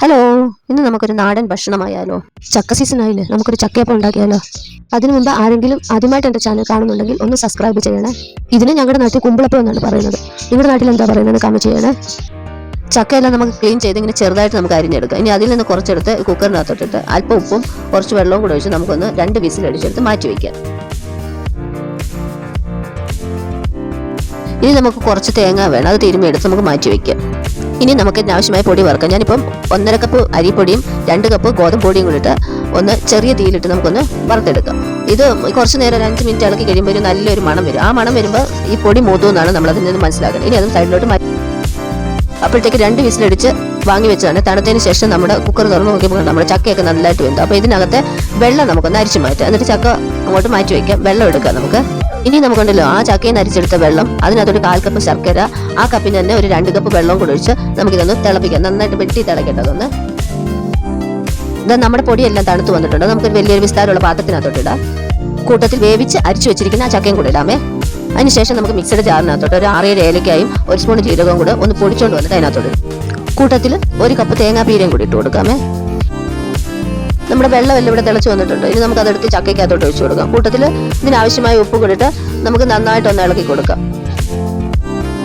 Hello ഇന്ന് നമുക്കൊരു നാടൻ ഭക്ഷണമായാലോ? ചക്ക സീസൺ ആയില്ലേ? നമുക്കൊരു ചക്കയപ്പം ഉണ്ടാക്കിയാലോ? അതിനു മുമ്പ് ആരെങ്കിലും ആദ്യമായിട്ട് എന്റെ ചാനൽ കാണുന്നുണ്ടെങ്കിൽ ഒന്ന് സബ്സ്ക്രൈബ് ചെയ്യണേ. ഇതിന് ഞങ്ങളുടെ നാട്ടിൽ കുമ്പിളപ്പം എന്നാണ് പറയുന്നത്. നിങ്ങളുടെ നാട്ടിൽ എന്താ പറയുന്നത് കമന്റ് ചെയ്യണേ. ചക്കയെല്ലാം നമുക്ക് ക്ലീൻ ചെയ്ത് ഇങ്ങനെ ചെറുതായിട്ട് നമുക്ക് അരിഞ്ഞെടുക്കാം. ഇനി അതിൽ നിന്ന് കുറച്ചെടുത്ത് കുക്കറിനകത്തോട്ടിട്ട് അല്പം ഉപ്പും കുറച്ച് വെള്ളവും കൂടെ ഒഴിച്ച് നമുക്കൊന്ന് രണ്ട് വിസിൽ അടിച്ചെടുത്ത് മാറ്റി വയ്ക്കാം ഇനി നമുക്ക് കുറച്ച് തേങ്ങ വേണം. അത് തിരുമ്മി എടുത്ത് നമുക്ക് മാറ്റി വയ്ക്കാം ഇനി നമുക്ക് ആവശ്യമായ പൊടി വറുക്കാം. ഞാനിപ്പം ഒന്നര കപ്പ് അരിപ്പൊടിയും രണ്ട് കപ്പ് ഗോതമ്പ് പൊടിയും കൂടി ഇട്ട് ഒന്ന് ചെറിയ തീയിലിട്ട് നമുക്കൊന്ന് വറുത്തെടുക്കാം. ഇത് കുറച്ച് നേരം ഒരു അഞ്ച് മിനിറ്റ് ഇളക്കി കഴിയുമ്പോൾ ഒരു നല്ലൊരു മണം വരും. ആ മണം വരുമ്പോൾ ഈ പൊടി മൂത്തുമെന്നാണ് നമ്മൾ അതിൽ നിന്ന് മനസ്സിലാക്കുന്നത്. ഇനി അത് സൈഡിലോട്ട് മാറ്റി അപ്പോഴത്തേക്ക് രണ്ട് വിസിലടിച്ച് വാങ്ങി വെച്ചതാണ്. തണുത്തതിന് ശേഷം നമ്മുടെ കുക്കർ തുറന്ന് നോക്കിയപ്പോൾ നമ്മുടെ ചക്കയൊക്കെ നല്ലതായിട്ട് വെന്തു. അപ്പോൾ ഇതിനകത്തെ വെള്ളം നമുക്കൊന്ന് അരിച്ചു മാറ്റാം. എന്നിട്ട് ചക്ക അങ്ങോട്ട് മാറ്റി വയ്ക്കാം വെള്ളം എടുക്കാം നമുക്ക്. ഇനി നമുക്കുണ്ടല്ലോ ആ ചക്കയിൽ നിന്ന് അരിച്ചെടുത്ത വെള്ളം. അതിനകത്തൊരു കാൽ കപ്പ് ശർക്കര ആ കപ്പിന് തന്നെ ഒരു രണ്ട് കപ്പ് വെള്ളം കൂടെ ഒഴിച്ച് നമുക്കിതൊന്ന് തിളപ്പിക്കാം. നന്നായിട്ട് വെട്ടി തിളക്കേണ്ടതൊന്ന്. ഇത് നമ്മുടെ പൊടിയെല്ലാം തണുത്ത് വന്നിട്ടുണ്ട്. നമുക്കൊരു വലിയൊരു വിസ്താരമുള്ള പാത്രത്തിനകത്തോട്ട് ഇടാം. കൂട്ടത്തിൽ വേവിച്ച് അരിച്ചു വെച്ചിരിക്കുന്ന ആ ചക്കയും കൂടെ ഇടാമേ. അതിനുശേഷം നമുക്ക് മിക്സഡ് ജാറിനകത്തോട്ട് ഒരു ആറേഴ് ഏലക്കായും ഒരു സ്പൂൺ ജീരകവും കൂടെ ഒന്ന് പൊടിച്ചുകൊണ്ട് വന്നിട്ട് അതിനകത്തോട്ട് കൂട്ടത്തിൽ ഒരു കപ്പ് തേങ്ങാപ്പീരയും കൂടി ഇട്ട് കൊടുക്കാമേ. നമ്മുടെ വെള്ളമെല്ലാം ഇവിടെ തിളച്ച് വന്നിട്ടുണ്ട്. ഇനി നമുക്ക് അതെടുത്ത് ചക്കയ്ക്കകത്തോട്ട് ഒഴിച്ചു കൊടുക്കാം. കൂട്ടത്തിൽ ഇതിനാവശ്യമായ ഉപ്പ് കൊടുത്ത് നമുക്ക് നന്നായിട്ട് ഒന്ന് ഇളക്കി കൊടുക്കാം.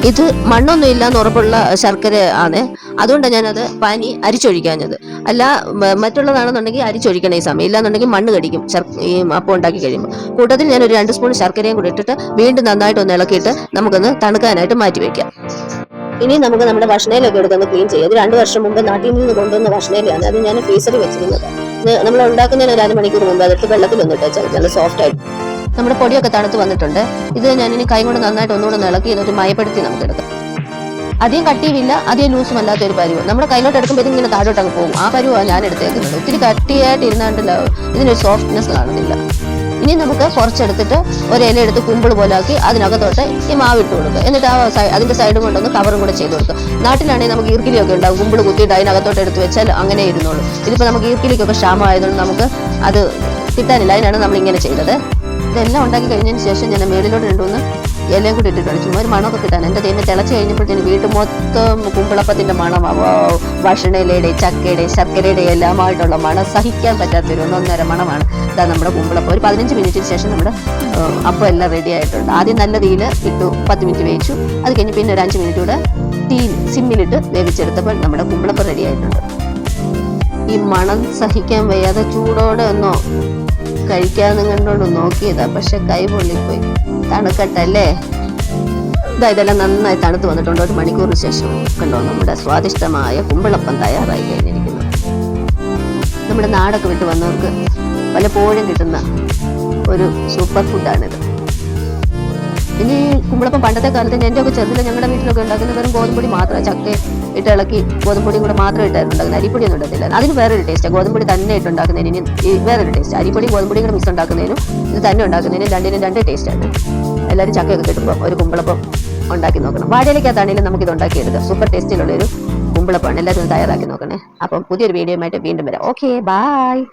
ഇത് മണ്ണൊന്നും ഇല്ലാന്ന് ഉറപ്പുള്ള ശർക്കര ആണ്. അതുകൊണ്ടാണ് ഞാനത് പാനി അരിച്ചൊഴിക്കാഞ്ഞത്. അല്ല മറ്റുള്ളതാണെന്നുണ്ടെങ്കിൽ അരിച്ചൊഴിക്കണം ഈ സമയം. ഇല്ലാന്നുണ്ടെങ്കിൽ മണ്ണ് കടിക്കും. ഈ അപ്പം ഉണ്ടാക്കി കഴിയുമ്പോൾ കൂട്ടത്തിൽ ഞാൻ ഒരു രണ്ട് സ്പൂൺ ശർക്കരയും കൂടി ഇട്ടിട്ട് വീണ്ടും നന്നായിട്ട് ഒന്ന് ഇളക്കിയിട്ട് നമുക്കൊന്ന് തണുക്കാനായിട്ട് മാറ്റി വെക്കാം. ഇനി നമുക്ക് നമ്മുടെ ഭക്ഷണയിലൊക്കെ എടുത്തൊന്ന് ക്ലീൻ ചെയ്യാം. ഇത് രണ്ട് വർഷം മുമ്പ് നാട്ടിൽ നിന്ന് കൊണ്ടുവന്ന ഭക്ഷണയിലാണ് അത് ഞാൻ ഫ്രീസറിൽ വെച്ചിരുന്നത്. നമ്മൾ ഉണ്ടാക്കുന്നതിന് ഒരു അരമണിക്കൂർ മുമ്പ് അതെടുത്ത് വെള്ളത്തിൽ വന്നിട്ട് വെച്ചാൽ നല്ല സോഫ്റ്റ് ആയിട്ട്. നമ്മുടെ പൊടിയൊക്കെ തണുത്ത് വന്നിട്ടുണ്ട്. ഇത് ഞാൻ ഇനി കൈ കൊണ്ട് നന്നായിട്ട് ഒന്നുകൂടെ ഒന്ന് ഇളക്കി ഇതൊരു മയപ്പെടുത്തി നമുക്ക് എടുക്കാം. അധികം കട്ടിയുമില്ല അധികം ലൂസും അല്ലാത്ത ഒരു പരുവ്. നമ്മുടെ കയ്യിലോട്ട് എടുക്കുമ്പോൾ ഇതിങ്ങനെ താഴോട്ട് അങ്ങ് പോകും. ആ പരുവാണ് ഞാൻ എടുത്തേക്കുന്നത്. ഒത്തിരി കട്ടിയായിട്ട് ഇരുന്നാണ്ടല്ലോ ഇതിനൊരു സോഫ്റ്റ്നെസ് കാണുന്നില്ല ഇനി നമുക്ക് കുറച്ചെടുത്തിട്ട് ഒരു ഇല എടുത്ത് കുമ്പിൾ പോലാക്കി അതിനകത്തോട്ട് ഈ മാവ് ഇട്ട് കൊടുക്കുക. എന്നിട്ട് ആ അതിന്റെ സൈഡും കൊണ്ടൊന്ന് കവറും കൂടെ ചെയ്ത് കൊടുക്കുക. നാട്ടിലാണെങ്കിൽ നമുക്ക് ഈർക്കിലിയൊക്കെ ഉണ്ടാവും. കുമ്പിൾ കുത്തിയിട്ട് അതിനകത്തോട്ട് എടുത്ത് വെച്ചാൽ അങ്ങനെ ഇരുന്നുള്ളൂ ഇതിപ്പോൾ നമുക്ക് ഈർക്കിലിക്കൊക്കെ ക്ഷാമമായതുകൊണ്ട് നമുക്ക് അത് കിട്ടാനില്ല. അതിനാണ് നമ്മൾ ഇങ്ങനെ ചെയ്തത്. ഇതെല്ലാം ഉണ്ടാക്കി കഴിഞ്ഞതിന് ശേഷം ഞാൻ മേളിലോട്ട് രണ്ടുമൂന്ന് ഇലയും കൂടി ഇട്ടിട്ടുണ്ട് ചുമ്മാ ഒരു മണമൊക്കെ കിട്ടാൻ. എന്റെ ദൈവം തിളച്ച് കഴിഞ്ഞപ്പോഴത്തേന് വീട് മൊത്തം കുമ്പിളപ്പത്തിന്റെ മണം ഭക്ഷണയിലയുടെ ചക്കയുടെ ശർക്കരയുടെ എല്ലാമായിട്ടുള്ള മണം സഹിക്കാൻ പറ്റാത്തൊരു ഒന്നൊന്നര മണമാണ്. ഇതാ നമ്മുടെ കുമ്പിളപ്പം. ഒരു പതിനഞ്ച് മിനിറ്റിന് ശേഷം നമ്മുടെ അപ്പം എല്ലാം റെഡി ആയിട്ടുണ്ട്. ആദ്യം നല്ല തീയിൽ ഇട്ടു പത്ത് മിനിറ്റ് വേവിച്ചു. അത് കഴിഞ്ഞ് പിന്നെ ഒരു അഞ്ച് മിനിറ്റ് കൂടെ തീ സിമ്മിലിട്ട് വേവിച്ചെടുത്തപ്പോൾ നമ്മുടെ കുമ്പിളപ്പം റെഡി ആയിട്ടുണ്ട്. ഈ മണം സഹിക്കാൻ വയ്യാതെ ചൂടോടെ ഒന്നോ കഴിക്കാന്ന് കണ്ടോണ്ട് നോക്കിയതാ. പക്ഷെ കൈ പൊള്ളിപ്പോയി. തണുക്കട്ടല്ലേ? ഇതാ ഇതെല്ലാം നന്നായി തണുത്ത് വന്നിട്ടുണ്ട്. ഒരു മണിക്കൂറിന് ശേഷം കണ്ടോ നമ്മുടെ സ്വാദിഷ്ടമായ കുമ്പിളപ്പം തയ്യാറായി കഴിഞ്ഞിരിക്കുന്നു. നമ്മുടെ നാടൊക്കെ വിട്ട് വന്നവർക്ക് പലപ്പോഴും കിട്ടുന്ന ഒരു സൂപ്പർ ഫുഡാണിത്. ഇനി കുമ്പളപ്പം പണ്ടത്തെ കാലത്ത് എന്റെ ഒക്കെ ചെറുതിൽ ഞങ്ങളുടെ വീട്ടിലൊക്കെ ഉണ്ടാക്കുന്ന വെറും ഗോതമ്പൊടി മാത്രം ചക്ക ഇട്ട് ഇളക്കി ഗോതമ്പൊടിയും കൂടെ മാത്രം ഇട്ടായിരുന്നു ഉണ്ടാക്കുന്നത് അരിപ്പൊടി ഒന്നും ഇടത്തില്ല. അതിന് വേറൊരു ടേസ്റ്റ് ഗോതമ്പൊടി തന്നെ ഇട്ട് ഉണ്ടാക്കുന്നതിന് ഈ വേറൊരു ടേസ്റ്റ് അരിപ്പൊടി ഗോതമ്പൊടി കൂടെ മിക്സ് ഉണ്ടാക്കുന്നതിനും ഇത് തന്നെ ഉണ്ടാക്കുന്നതിനും രണ്ടിനും രണ്ട് ടേസ്റ്റാണ് എല്ലാവരും ചക്കയൊക്കെ കിട്ടുമ്പോൾ ഒരു കുമ്പളപ്പം ഉണ്ടാക്കി നോക്കണം. വാഴയിലേക്കകത്താണെങ്കിലും നമുക്കിത് ഉണ്ടാക്കിയെടുക്കാം. സൂപ്പർ ടേസ്റ്റിലുള്ളൊരു കുമ്പളപ്പമാണ് എല്ലാവരും തയ്യാറാക്കി നോക്കണേ. അപ്പം പുതിയൊരു വീഡിയോ ആയിട്ട് വീണ്ടും വരാം. Okay bye